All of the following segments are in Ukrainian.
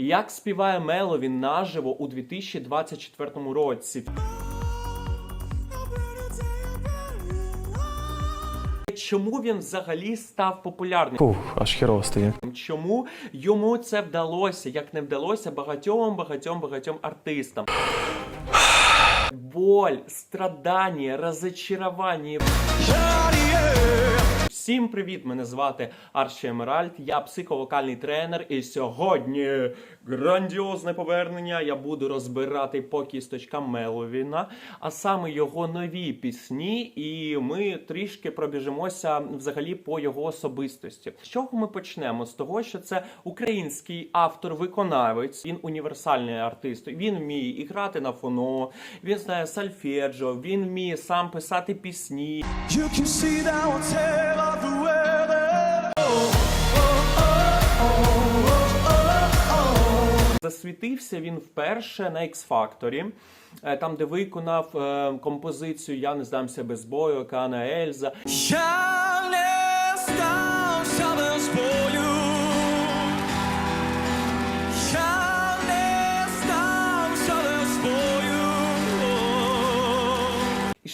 Як співає Мелові наживо у 2024 році? Чому він взагалі став популярним? Фух, аж херово стає. Чому йому це вдалося, як не вдалося багатьом, багатьом, багатьом артистам? Боль, страдання, розочарування. Всім привіт! Мене звати Арші Емеральд, я психовокальний тренер, і сьогодні грандіозне повернення. Я буду розбирати по кісточкам Меловіна, а саме його нові пісні, і ми трішки пробіжимося взагалі по його особистості. З чого ми почнемо? З того, що це український автор-виконавець, він універсальний артист. Він вміє і грати на фоно, він знає сальфеджо, він вміє сам писати пісні. You can see the Засвітився він вперше на X-Factor, е, там, де виконав е, композицію Я не здамся без бою, Кана Ельза. Я не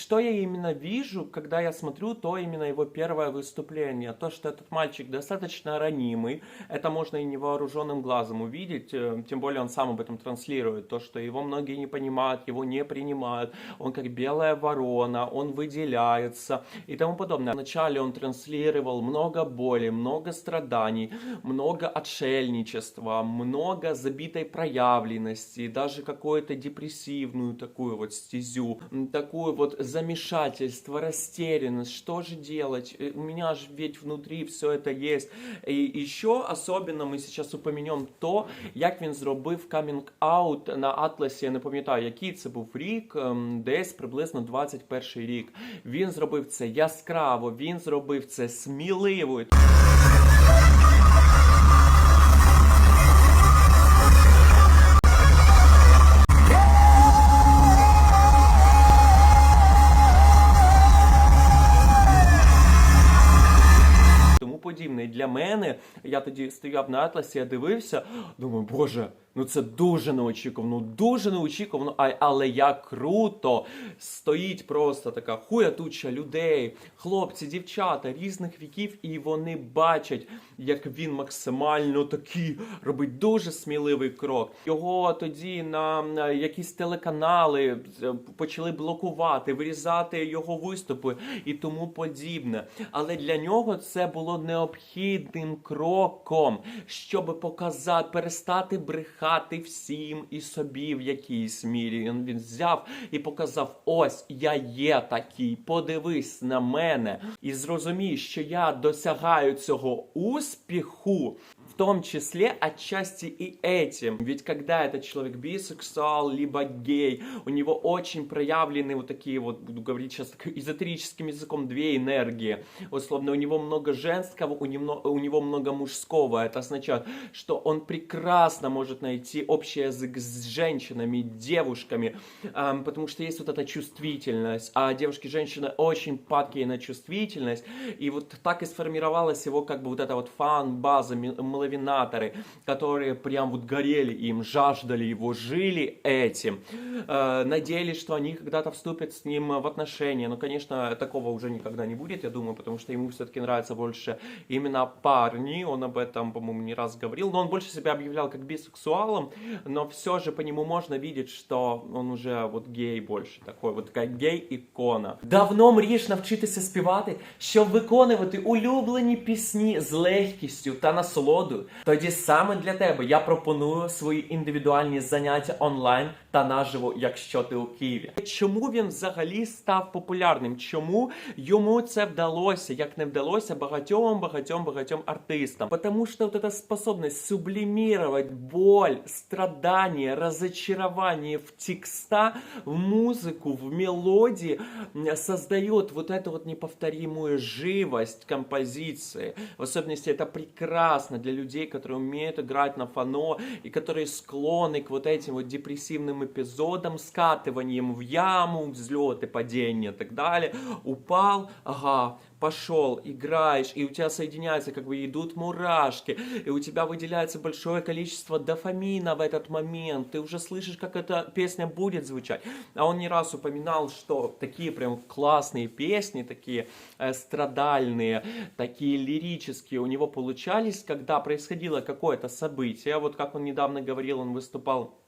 что я именно вижу, когда я смотрю, то именно его первое выступление. То, что этот мальчик достаточно ранимый, это можно и невооруженным глазом увидеть, э, тем более он сам об этом транслирует, то, что его многие не понимают, его не принимают, он как белая ворона, он выделяется и тому подобное. Вначале он транслировал много боли, много страданий, много отшельничества, много забитой проявленности, даже какую-то депрессивную такую вот стезю, такую вот замешательство, растерянность, что же делать, Э, у меня же ведь внутри все это есть. И еще особенно ми сейчас упомянем то, як він зробив камінг-аут на Атласі, я не пам'ятаю, який це був рік, ем, десь приблизно 21 рік. Він зробив це яскраво, він зробив це сміливо. Для мене я тоді стояв на атласі, я дивився, думаю, боже. Ну це дуже неочікувано, дуже неочікувано, а, але як круто стоїть просто така хуятуча людей, хлопці, дівчата різних віків, і вони бачать, як він максимально такий робить дуже сміливий крок. Його тоді на, якісь телеканали е, почали блокувати, вирізати його виступи і тому подібне. Але для нього це було необхідним кроком, щоб показати, перестати брехати всім і собі в якійсь мірі. Він, він взяв і показав: ось я є такий, подивись на мене і зрозумій, що я досягаю цього успіху. В том числе отчасти и этим. Ведь когда этот человек бисексуал, либо гей, у него очень проявлены вот такие вот, буду говорить сейчас так эзотерическим языком, две энергии. Условно, у него много женского, у него, у него много мужского. Это означает, что он прекрасно может найти общий язык с женщинами, девушками, ам, потому что есть вот эта чувствительность, а девушки, женщины очень падкие на чувствительность, и вот так и сформировалась его как бы вот эта вот фан-база, ми- меловинаторы, которые прям вот горели им, жаждали его, жили этим, э, надеялись, что они когда-то вступят с ним в отношения, но, конечно, такого уже никогда не будет, я думаю, потому что ему все-таки нравятся больше именно парни, он об этом, по-моему, не раз говорил, но он больше себя объявлял как бисексуалом, но все же по нему можно видеть, что он уже вот гей больше такой, вот такая гей-ікона. Давно мрієш навчитися співати, щоб виконувати улюблені пісні з легкістю та насолодою. Тоді саме для тебе я пропоную свої індивідуальні заняття онлайн та наживо, якщо ти у Києві. Чому він взагалі став популярним? Чому йому це вдалося, як не вдалося багатьом, багатьом, багатьом артистам? Потому что вот эта способность сублимировать боль, страдания, разочарование в текста, в музыку, в мелодии м, создает вот эту вот неповторимую живость композиции. В особенности это прекрасно для людей, которые умеют играть на фано и которые склонны к вот этим вот депрессивным эпизодам, скатыванием в яму, взлеты, падения и так далее. Упал, ага, пошел, играешь, и у тебя соединяются, как бы идут мурашки, и у тебя выделяется большое количество дофамина в этот момент, ты уже слышишь, как эта песня будет звучать. А он не раз упоминал, что такие прям классные песни, такие э, страдальные, такие лирические у него получались, когда происходило какое-то событие. Вот как он недавно говорил, он выступал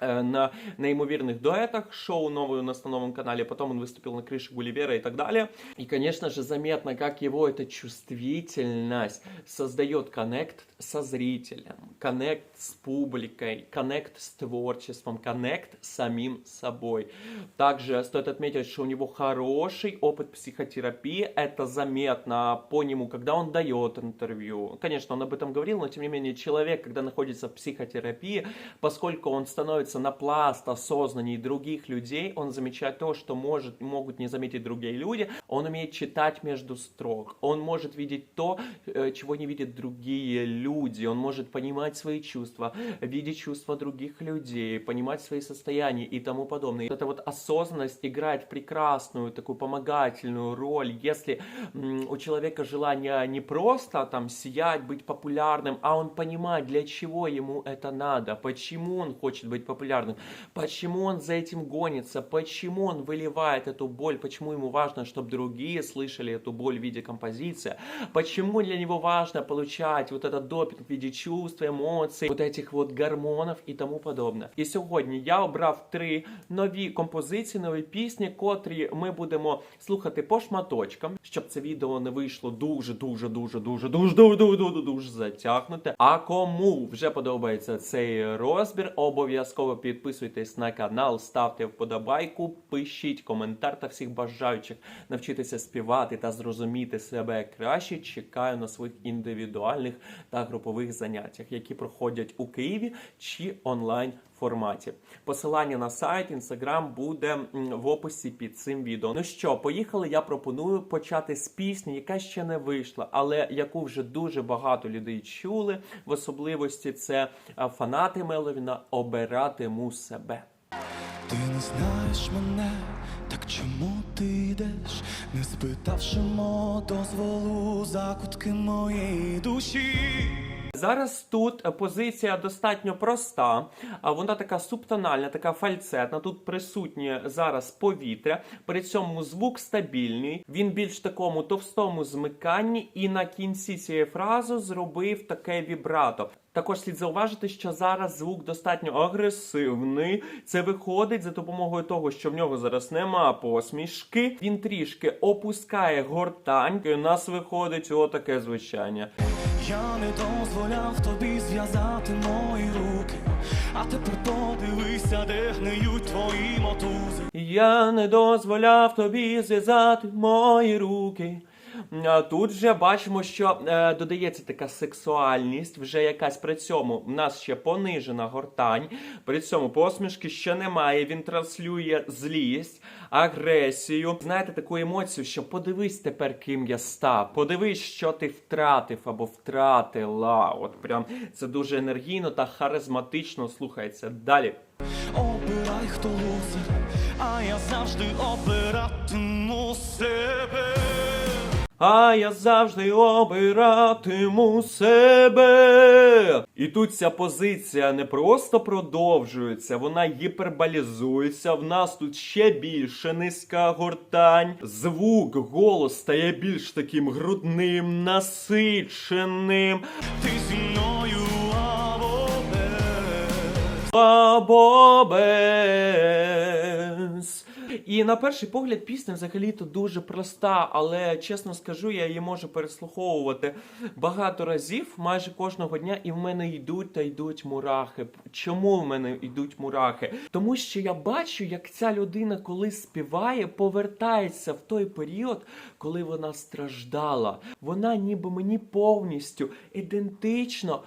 на неймовірних дуэтах, шоу новое у нас на новом канале, потом он выступил на крыше Гулливера и так далее. И, конечно же, заметно, как его эта чувствительность создает коннект со зрителем, коннект с публикой, коннект с творчеством, коннект с самим собой. Также стоит отметить, что у него хороший опыт психотерапии, это заметно по нему, когда он дает интервью. Конечно, он об этом говорил, но тем не менее человек, когда находится в психотерапии, поскольку он становится на пласт осознаний других людей, он замечает то, что может, могут не заметить другие люди, он умеет читать между строк, он может видеть то, э, чего не видят другие люди, он может понимать свои чувства, видеть чувства других людей, понимать свои состояния и тому подобное. Вот эта вот осознанность играет прекрасную, такую помогательную роль, если у человека желание не просто там сиять, быть популярным, а он понимает, для чего ему это надо, почему он хочет быть популярным, почему он за этим гонится, почему он выливает эту боль, почему ему важно, чтобы другие слышали эту боль в виде композиции, почему для него важно получать вот этот допінг в виде чувств, емоцій, вот этих вот гормонів і тому подобне. І сьогодні я обрав три нові композиції, нові пісні, котрі ми будемо слухати по шматочкам, щоб це відео не вийшло дуже, дуже, дуже, дуже, дуже, дуже, дуже, дуже, дуже затягнуте. А кому вже подобається цей розбір, обов'язково підписуйтесь на канал, ставте вподобайку, пишіть коментар та всіх бажаючих навчитися співати та зрозуміти себе краще. Чекаю на своїх індивідуальних та групових заняттях, які проходять у Києві чи онлайн. Форматі посилання на сайт, інстаграм буде в описі під цим відео. Ну що, поїхали? Я пропоную почати з пісні, яка ще не вийшла, але яку вже дуже багато людей чули. В особливості це фанати Меловіна обиратиму себе. Ти не знаєш мене, так чому ти йдеш, не спитавши мого дозволу закутки моєї душі. Зараз тут е, позиція достатньо проста, а вона така субтональна, така фальцетна. Тут присутнє зараз повітря, при цьому звук стабільний. Він більш такому товстому змиканні, і на кінці цієї фрази зробив таке вібрато. Також слід зауважити, що зараз звук достатньо агресивний. Це виходить за допомогою того, що в нього зараз нема посмішки. Він трішки опускає гортань. І у нас виходить отаке звучання. Я не дозволяв тобі зв'язати мої руки, а тепер подивися, де гниють твої мотузи. Я не дозволяв тобі зв'язати мої руки. Тут вже бачимо, що е, додається така сексуальність, вже якась при цьому в нас ще понижена гортань, при цьому посмішки ще немає. Він транслює злість, агресію. Знаєте, таку емоцію, що подивись тепер, ким я став. Подивись, що ти втратив або втратила. От прям це дуже енергійно та харизматично слухається. Далі. Обирай, хто лузер, а я завжди обиратиму себе. А я завжди обиратиму себе. І тут ця позиція не просто продовжується, вона гіперболізується. В нас тут ще більше низька гортань. Звук, голос стає більш таким грудним, насиченим. Ти зі мною або без. Або без. І на перший погляд пісня взагалі-то дуже проста, але чесно скажу, я її можу переслуховувати багато разів, майже кожного дня, і в мене йдуть та йдуть мурахи. Чому в мене йдуть мурахи? Тому що я бачу, як ця людина, коли співає, повертається в той період, коли вона страждала. Вона ніби мені повністю ідентично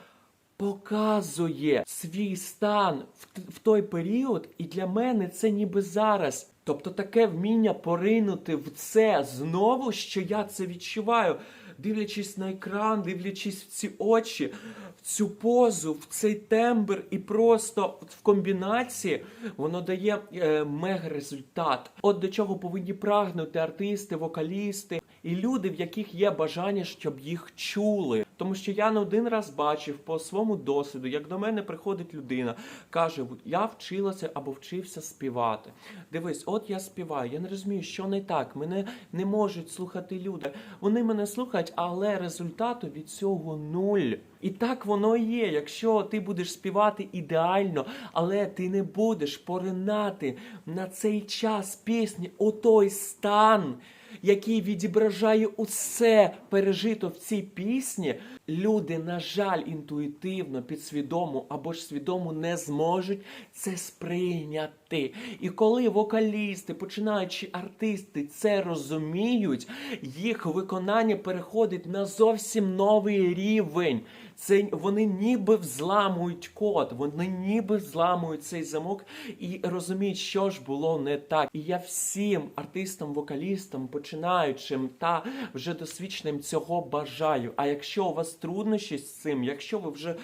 показує свій стан в, в той період, і для мене це ніби зараз. Тобто таке вміння поринути в це знову, що я це відчуваю, дивлячись на екран, дивлячись в ці очі, в цю позу, в цей тембр, і просто в комбінації воно дає е, мега результат. От до чого повинні прагнути артисти, вокалісти. І люди, в яких є бажання, щоб їх чули. Тому що я не один раз бачив по своєму досвіду, як до мене приходить людина, каже: Я вчилася або вчився співати. Дивись, от я співаю, я не розумію, що не так. Мене не можуть слухати люди. Вони мене слухають, але результату від цього нуль. І так воно і є. Якщо ти будеш співати ідеально, але ти не будеш поринати на цей час пісні у той стан, який відображає усе пережито в цій пісні, люди, на жаль, інтуїтивно, підсвідомо або ж свідомо не зможуть це сприйняти. І коли вокалісти, починаючи артисти, це розуміють, їх виконання переходить на зовсім новий рівень. Це вони ніби взламують код, вони ніби взламують цей замок і розуміють, що ж було не так. І я всім артистам, вокалістам, починаючим та вже досвідченим цього бажаю. А якщо у вас труднощі з цим, якщо ви вже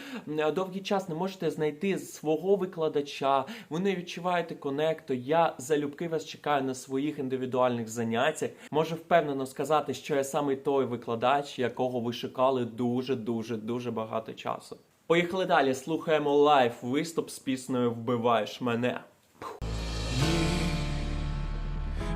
довгий час не можете знайти свого викладача, ви не відчуваєте конекту, я залюбки вас чекаю на своїх індивідуальних заняттях. Можу впевнено сказати, що я саме той викладач, якого ви шукали дуже, дуже, дуже багато часу. Поїхали далі. Слухаємо лайв виступ з піснею Вбиваєш мене.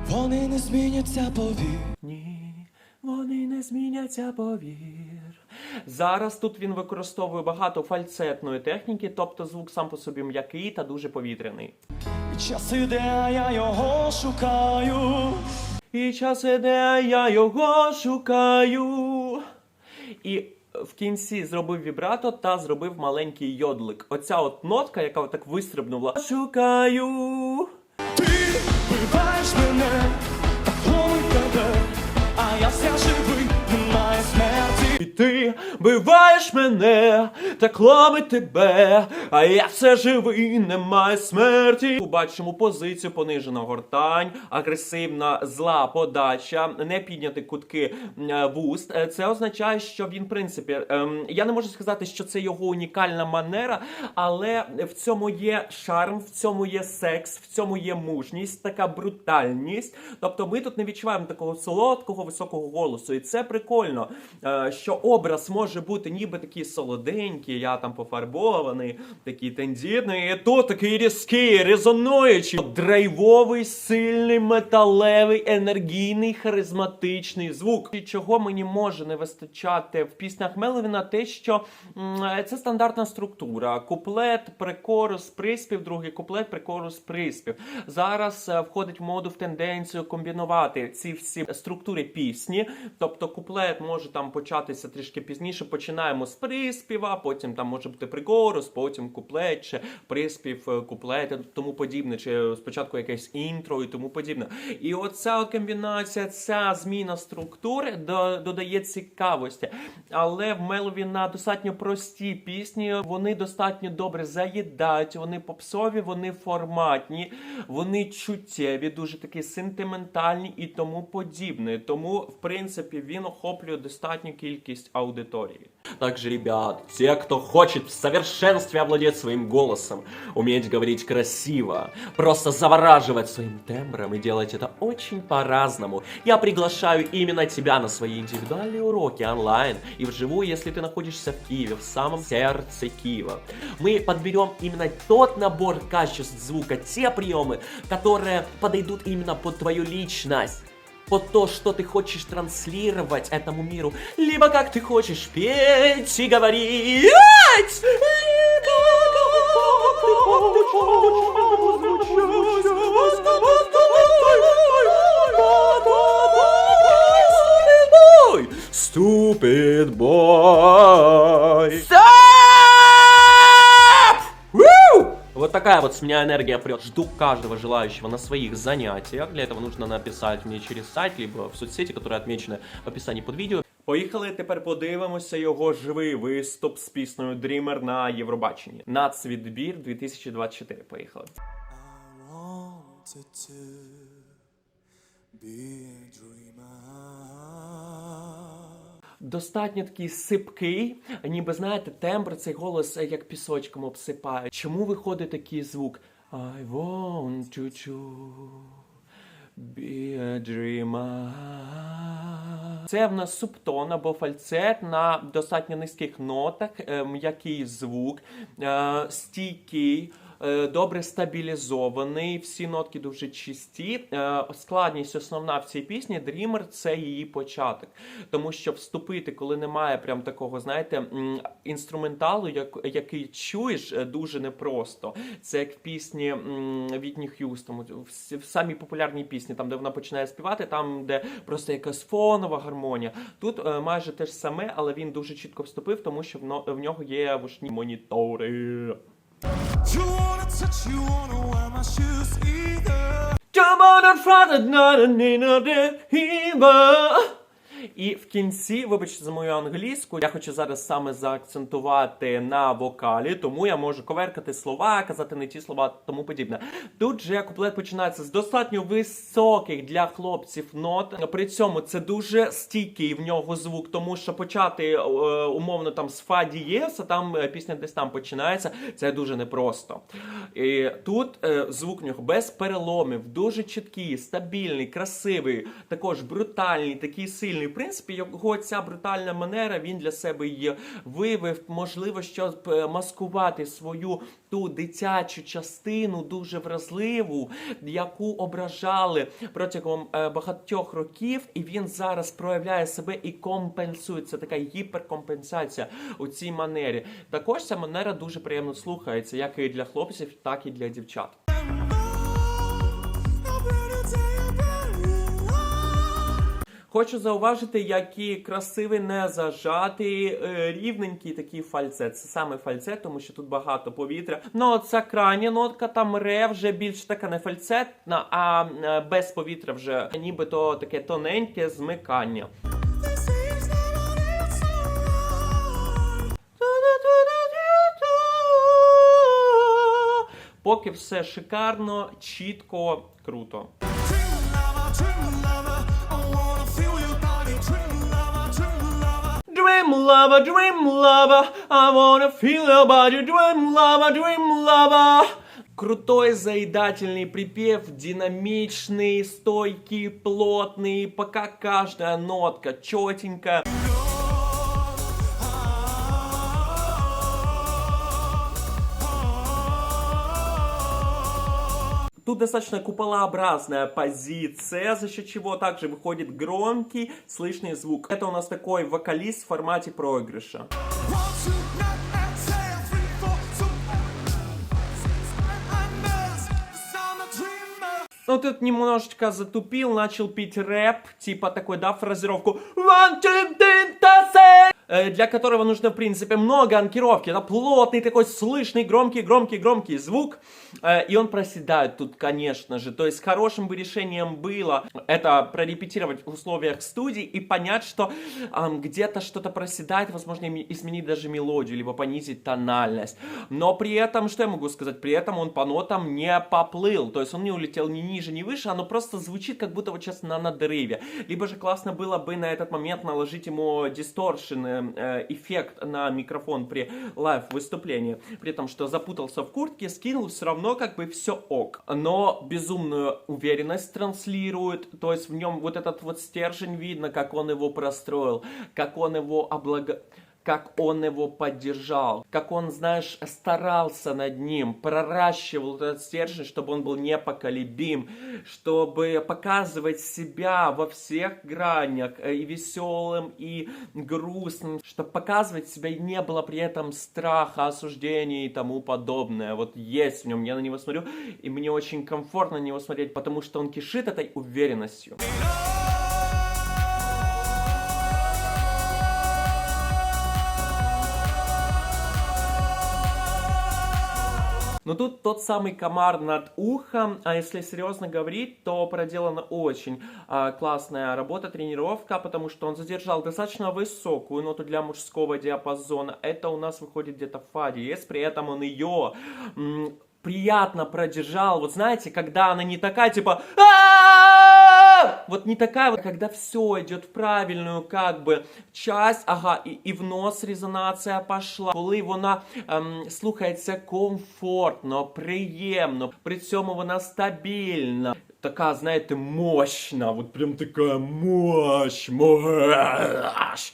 Вони не зміняться повір. Ні, вони не зміняться, повір. Зараз тут він використовує багато фальцетної техніки, тобто звук сам по собі м'який та дуже повітряний. І час іде, а я його шукаю. І час іде, а я його шукаю. І в кінці зробив вібрато та зробив маленький йодлик. Оця от нотка, яка так вистрибнула. Шукаю. Ти вбиваєш мене, так тебе, а я все живий, немає смерті. І ти биваєш мене, так ломить тебе, а я все живий, немає смерті. Бачимо позицію понижена гортань, агресивна зла подача, не підняти кутки е, вуст. Е, Це означає, що він, в принципі, ем, я не можу сказати, що це його унікальна манера, але в цьому є шарм, в цьому є секс, в цьому є мужність, така брутальність. Тобто ми тут не відчуваємо такого солодкого високого голосу, і це прикольно, е, що образ може бути ніби такий солоденький, я там пофарбований, такий тендітний, і тут такий різкий, резонуючий, драйвовий, сильний, металевий, енергійний, харизматичний звук. І чого мені може не вистачати в піснях Меловіна, те, що це стандартна структура: куплет, прекорус, приспів, другий куплет, прекорус, приспів. Зараз е, входить в моду в тенденцію комбінувати ці всі структури пісні. Тобто куплет може там початися трішки пізніше. Починаємо з приспіва, потім там може бути прикорус, потім куплет, чи приспів, е, куплет, тому подібне, чи спочатку якесь інтро і тому подібне. І оця комбінація, ця зміна структури додає цікавості. Але в Мелові на достатньо прості пісні вони достатньо добре заїдають, вони попсові, вони форматні, вони чуттєві, дуже такі сентиментальні і тому подібне. Тому, в принципі, він охоплює достатню кількість аудиторії. Также, ребят, те, кто хочет в совершенстве овладеть своим голосом, уметь говорить красиво, просто завораживать своим тембром и делать это очень по-разному, я приглашаю именно тебя на свои индивидуальные уроки онлайн и вживую, если ты находишься в Киеве, в самом сердце Киева. Мы подберем именно тот набор качеств звука, те приемы, которые подойдут именно под твою личность под то, что ты хочешь транслировать этому миру, либо как ты хочешь петь и говорить. Stupid boy. Stop! Вот такая вот с меня энергия прет. Жду каждого желающего на своих занятиях. Для этого нужно написать мне через сайт, либо в соцсети, которые отмечены в описании под відео. Поїхали тепер подивимося його живий виступ з піснею Dreamer на Євробаченні. Нацвідбір 2024. Поїхали. I wanted to be a dreamer. Достатньо такий сипкий, ніби знаєте, тембр цей голос е, як пісочком обсипає. Чому виходить такий звук? I want to, Be a dreamer. Це в нас субтон або фальцет на достатньо низьких нотах, м'який звук, е, стійкий. Е, Добре стабілізований, всі нотки дуже чисті. Е, Складність основна в цій пісні Dreamer – це її початок. Тому що вступити, коли немає прям такого, знаєте, інструменталу, який чуєш, е, дуже непросто. Це як в пісні Вітні Х'юстон, в, самій популярній пісні, там, де вона починає співати, там, де просто якась фонова гармонія. Тут майже те ж саме, але він дуже чітко вступив, тому що в нього є вушні монітори. Jump on the front at night and in a day, І в кінці, вибачте за мою англійську, я хочу зараз саме заакцентувати на вокалі, тому я можу коверкати слова, казати не ті слова, тому подібне. Тут же куплет починається з достатньо високих для хлопців нот. При цьому це дуже стійкий в нього звук, тому що почати е, умовно там з фа а там е, пісня десь там починається. Це дуже непросто. І тут е, звук в нього без переломів, дуже чіткий, стабільний, красивий, також брутальний, такий сильний. В принципі, його ця брутальна манера він для себе її вивив, можливо, щоб е, маскувати свою ту дитячу частину, дуже вразливу, яку ображали протягом е, багатьох років, і він зараз проявляє себе і компенсує. Це така гіперкомпенсація у цій манері. Також ця манера дуже приємно слухається, як і для хлопців, так і для дівчат. I'm Хочу зауважити, який красивий, не зажатий, е, рівненький такий фальцет. Це саме фальцет, тому що тут багато повітря. Ну, ця крайня нотка там ре вже більш така не фальцетна, а е, без повітря вже нібито таке тоненьке змикання. Поки все шикарно, чітко, круто. Dream lover, dream lover, I wanna feel your body, dream lover, dream lover. Крутой заедательный припев, динамичный, стойкий, плотный, пока каждая нотка четенькая. Тут достаточно куполообразная позиция, за счет чего также выходит громкий, слышный звук. Это у нас такой вокалист в формате проигрыша. Ну, тут немножечко затупил, начал пить рэп, типа такой, да, фразировку One, two, three, для которого нужно, в принципе, много анкировки. Это плотный такой, слышный, громкий, громкий, громкий звук. Э, и он проседает тут, конечно же. То есть хорошим бы решением было это прорепетировать в условиях студии и понять, что ам, где-то что-то проседает, возможно, изменить даже мелодию, либо понизить тональность. Но при этом, что я могу сказать? При этом он по нотам не поплыл. То есть он не улетел ни ниже, ни выше, оно просто звучит, как будто вот сейчас на надрыве. Либо же классно было бы на этот момент наложить ему дисторшн, э, э, эффект на микрофон при лайв выступлении. При том, что запутался в куртке, скинул, все равно как бы все ок. Но безумную уверенность транслирует, то есть в нем вот этот вот стержень видно, как он его простроил, как он его облага как он его поддержал, как он, знаешь, старался над ним, проращивал этот стержень, чтобы он был непоколебим, чтобы показывать себя во всех гранях, э, и веселым, и грустным, чтобы показывать себя, и не было при этом страха, осуждения и тому подобное. Вот есть в нем, я на него смотрю, и мне очень комфортно на него смотреть, потому что он кишит этой уверенностью. Но тут тот самый комар над ухом, а если серьезно говорить, то проделана очень а, классная работа, тренировка, потому что он задержал достаточно высокую ноту для мужского диапазона. Это у нас выходит где-то фа диез, при этом он ее приятно продержал. Вот знаете, когда она не такая, типа Вот не такая, вот, когда все идет в правильную как бы часть, ага, і, і в нос резонація пошла, коли вона ем, слухається комфортно, приємно, при цьому вона стабільна. така, знаєте, мощна, от прям така мощь, мощь.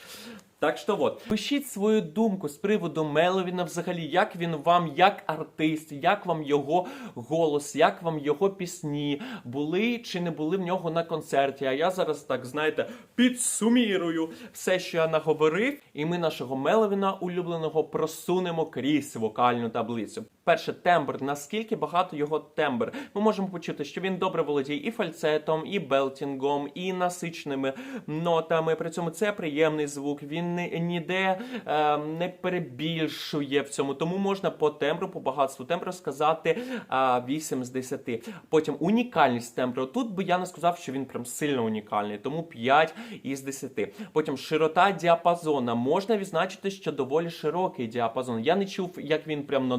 Так що от, пишіть свою думку з приводу Меловіна взагалі, як він вам, як артист, як вам його голос, як вам його пісні, були чи не були в нього на концерті. А я зараз так, знаєте, підсумірую все, що я наговорив, і ми нашого Меловіна улюбленого просунемо крізь вокальну таблицю. Перше, тембр. Наскільки багато його тембр? Ми можемо почути, що він добре володіє і фальцетом, і белтінгом, і насиченими нотами. При цьому це приємний звук. Він ні- ніде е, не перебільшує в цьому. Тому можна по тембру, по багатству тембру сказати е, 8 з 10. Потім унікальність тембру. Тут би я не сказав, що він прям сильно унікальний, тому 5 із 10. Потім широта діапазона. Можна відзначити, що доволі широкий діапазон. Я не чув, як він прям на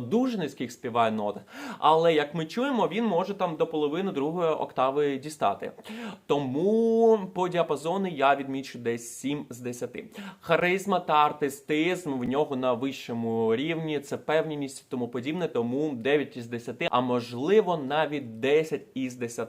співає нотах, але як ми чуємо, він може там до половини другої октави дістати. Тому по діапазону я відмічу десь 7 з 10. Харизма та артистизм в нього на вищому рівні, це певність і тому подібне, тому 9 із 10, а можливо навіть 10 із 10.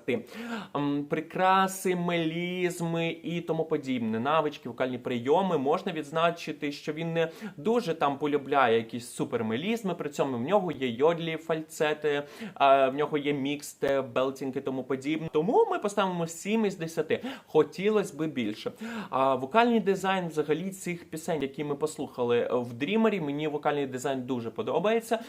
Прикраси, мелізми і тому подібне, навички, вокальні прийоми можна відзначити, що він не дуже там полюбляє якісь супермелізми, при цьому в нього є йодлі, фальцети, в нього є міксте, белтінг і тому подібне. Тому ми поставимо 7 із 10. Хотілося би більше. А вокальний дизайн взагалі цих пісень, які ми послухали в Дрімері, мені вокальний дизайн дуже подобається.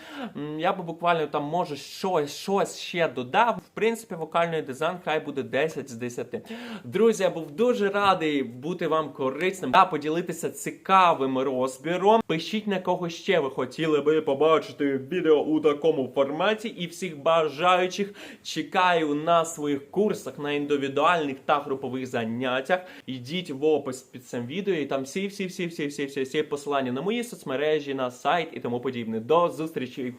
Я би буквально там може щось, щось ще додав. В принципі, вокальний дизайн хай буде 10 з 10. Друзі, я був дуже радий бути вам корисним та поділитися цікавим розбіром. Пишіть на кого ще ви хотіли би побачити відео у такому форматі. І всіх бажаючих чекаю на своїх курсах на індивідуальних та групових заняттях. Йдіть в опис під цим відео, і там всі, всі, всі, всі, всі, всі, всі посилання на мої соцмережі, на сайт і тому подібне. До зустрічі!